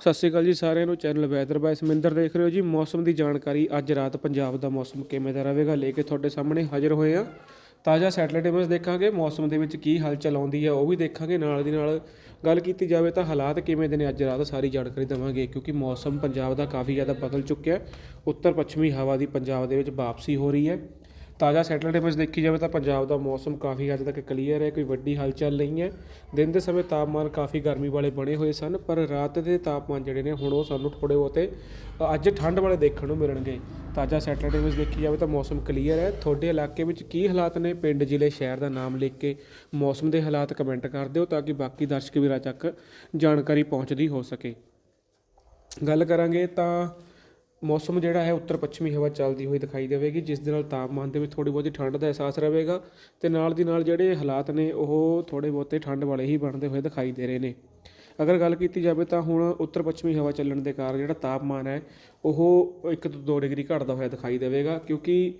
ਸਤਿ ਸ਼੍ਰੀ ਅਕਾਲ ਜੀ ਸਾਰਿਆਂ ਨੂੰ, ਚੈਨਲ ਵੈਦਰ ਬਾਈ ਸਮਿੰਦਰ ਦੇਖ ਰਹੇ ਹੋ ਜੀ। ਮੌਸਮ ਦੀ ਜਾਣਕਾਰੀ, ਅੱਜ ਰਾਤ ਪੰਜਾਬ ਦਾ ਮੌਸਮ ਕਿਵੇਂ ਦਾ ਰਹੇਗਾ ਲੈ ਕੇ ਤੁਹਾਡੇ ਸਾਹਮਣੇ ਹਾਜ਼ਰ ਹੋਏ ਆ ਤਾਜ਼ਾ ਸੈਟਲਾਈਟ ਇਮੇਜ ਦੇਖਾਂਗੇ, ਮੌਸਮ ਦੇ ਵਿੱਚ ਕੀ ਹਲਚਲ ਆਉਂਦੀ ਹੈ ਉਹ ਵੀ ਦੇਖਾਂਗੇ। ਨਾਲ ਦੀ ਨਾਲ ਗੱਲ ਕੀਤੀ ਜਾਵੇ ਤਾਂ ਹਾਲਾਤ ਕਿਵੇਂ ਦੇ ਨੇ, ਅੱਜ ਰਾਤ ਸਾਰੀ ਜਾਣਕਾਰੀ ਦੇਵਾਂਗੇ, ਕਿਉਂਕਿ ਮੌਸਮ ਪੰਜਾਬ ਦਾ ਕਾਫੀ ਜ਼ਿਆਦਾ ਬਦਲ ਚੁੱਕਿਆ ਉੱਤਰ ਪੱਛਮੀ ਹਵਾ ਦੀ ਪੰਜਾਬ ਦੇ ਵਿੱਚ ਵਾਪਸੀ ਹੋ ਰਹੀ ਹੈ। ਤਾਜ਼ਾ ਸੈਟਲਾਈਟ ਵਿੱਚ ਦੇਖੀ ਜਾਵੇ ਤਾਂ ਪੰਜਾਬ ਦਾ ਮੌਸਮ ਕਾਫੀ ਹੱਦ ਤੱਕ ਕਲੀਅਰ ਹੈ, ਕੋਈ ਵੱਡੀ ਹਲਚਲ ਨਹੀਂ ਹੈ। ਦਿਨ ਦੇ ਸਮੇਂ ਤਾਪਮਾਨ ਕਾਫੀ ਗਰਮੀ ਵਾਲੇ ਬਣੇ ਹੋਏ ਸਨ, ਪਰ ਰਾਤ ਦੇ ਤਾਪਮਾਨ ਜਿਹੜੇ ਨੇ ਹੁਣ ਉਹ ਸਾਨੂੰ ਥੋੜੇ ਬਹੁਤੇ ਅੱਜ ਠੰਡ ਵਾਲੇ ਦੇਖਣ ਨੂੰ ਮਿਲਣਗੇ। ਤਾਜ਼ਾ ਸੈਟਲਾਈਟ ਵਿੱਚ ਦੇਖੀ ਜਾਵੇ ਤਾਂ ਮੌਸਮ ਕਲੀਅਰ ਹੈ। ਤੁਹਾਡੇ ਇਲਾਕੇ ਵਿੱਚ ਕੀ ਹਾਲਾਤ ਨੇ? ਪਿੰਡ, ਜ਼ਿਲ੍ਹੇ, ਸ਼ਹਿਰ ਦਾ ਨਾਮ ਲਿਖ ਕੇ ਮੌਸਮ ਦੇ ਹਾਲਾਤ ਕਮੈਂਟ ਕਰ ਦਿਓ ਤਾਂ ਕਿ ਬਾਕੀ ਦਰਸ਼ਕ ਵੀਰਾਂ ਤੱਕ ਜਾਣਕਾਰੀ ਪਹੁੰਚਦੀ ਹੋ ਸਕੇ। ਗੱਲ ਕਰਾਂਗੇ ਤਾਂ ਮੌਸਮ ਜਿਹੜਾ ਹੈ ਉੱਤਰ ਪੱਛਮੀ ਹਵਾ ਚੱਲਦੀ ਹੋਈ ਦਿਖਾਈ ਦੇਵੇਗੀ, ਜਿਸ ਦੇ ਨਾਲ ਤਾਪਮਾਨ ਦੇ ਵਿੱਚ ਥੋੜੀ ਬਹੁਤੀ ਠੰਡ ਦਾ ਅਹਿਸਾਸ ਰਹੇਗਾ ਤੇ ਨਾਲ ਦੀ ਨਾਲ ਜਿਹੜੇ ਹਾਲਾਤ ਨੇ ਉਹ ਥੋੜੇ ਬਹੁਤੇ ਠੰਡ ਵਾਲੇ ਹੀ ਬਣਦੇ ਹੋਏ ਦਿਖਾਈ ਦੇ ਰਹੇ ਨੇ। ਅਗਰ ਗੱਲ ਕੀਤੀ ਜਾਵੇ ਤਾਂ ਹੁਣ ਉੱਤਰ ਪੱਛਮੀ ਹਵਾ ਚੱਲਣ ਦੇ ਕਾਰਨ ਜਿਹੜਾ ਤਾਪਮਾਨ ਹੈ, ਉਹ 1 ਤੋਂ 2 ਡਿਗਰੀ ਘਟਦਾ ਹੋਇਆ ਦਿਖਾਈ ਦੇਵੇਗਾ, ਕਿਉਂਕਿ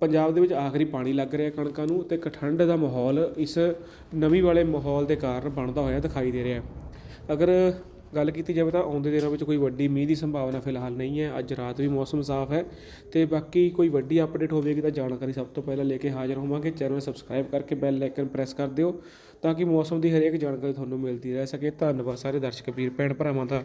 ਪੰਜਾਬ ਦੇ ਵਿੱਚ ਆਖਰੀ ਪਾਣੀ ਲੱਗ ਰਿਹਾ ਕਣਕਾਂ ਨੂੰ ਤੇ ਇੱਕ ਠੰਡ ਦਾ ਮਾਹੌਲ ਇਸ ਨਮੀ ਵਾਲੇ ਮਾਹੌਲ ਦੇ ਕਾਰਨ ਬਣਦਾ ਹੋਇਆ ਦਿਖਾਈ ਦੇ ਰਿਹਾ। ਅਗਰ ਗੱਲ ਕੀਤੀ ਜਾਵੇ ਤਾਂ ਆਉਂਦੇ ਦਿਨਾਂ ਵਿੱਚ ਕੋਈ ਵੱਡੀ ਮੀਂਹ ਦੀ ਸੰਭਾਵਨਾ ਫਿਲਹਾਲ ਨਹੀਂ ਹੈ। ਅੱਜ ਰਾਤ ਵੀ ਮੌਸਮ ਸਾਫ਼ ਹੈ ਤੇ ਬਾਕੀ ਕੋਈ ਵੱਡੀ ਅਪਡੇਟ ਹੋਵੇਗੀ ਤਾਂ ਜਾਣਕਾਰੀ ਸਭ ਤੋਂ ਪਹਿਲਾਂ ਲੈ ਕੇ ਹਾਜ਼ਰ ਹੋਵਾਂਗੇ। ਚੈਨਲ ਸਬਸਕ੍ਰਾਈਬ ਕਰਕੇ ਬੈਲ ਆਈਕਨ ਪ੍ਰੈਸ ਕਰ ਦਿਓ ਤਾਂ ਕਿ ਮੌਸਮ ਦੀ ਹਰੇਕ ਜਾਣਕਾਰੀ ਤੁਹਾਨੂੰ ਮਿਲਦੀ ਰਹਿ ਸਕੇ। ਧੰਨਵਾਦ ਸਾਰੇ ਦਰਸ਼ਕ ਵੀਰ, ਭੈਣ ਭਰਾਵਾਂ ਦਾ।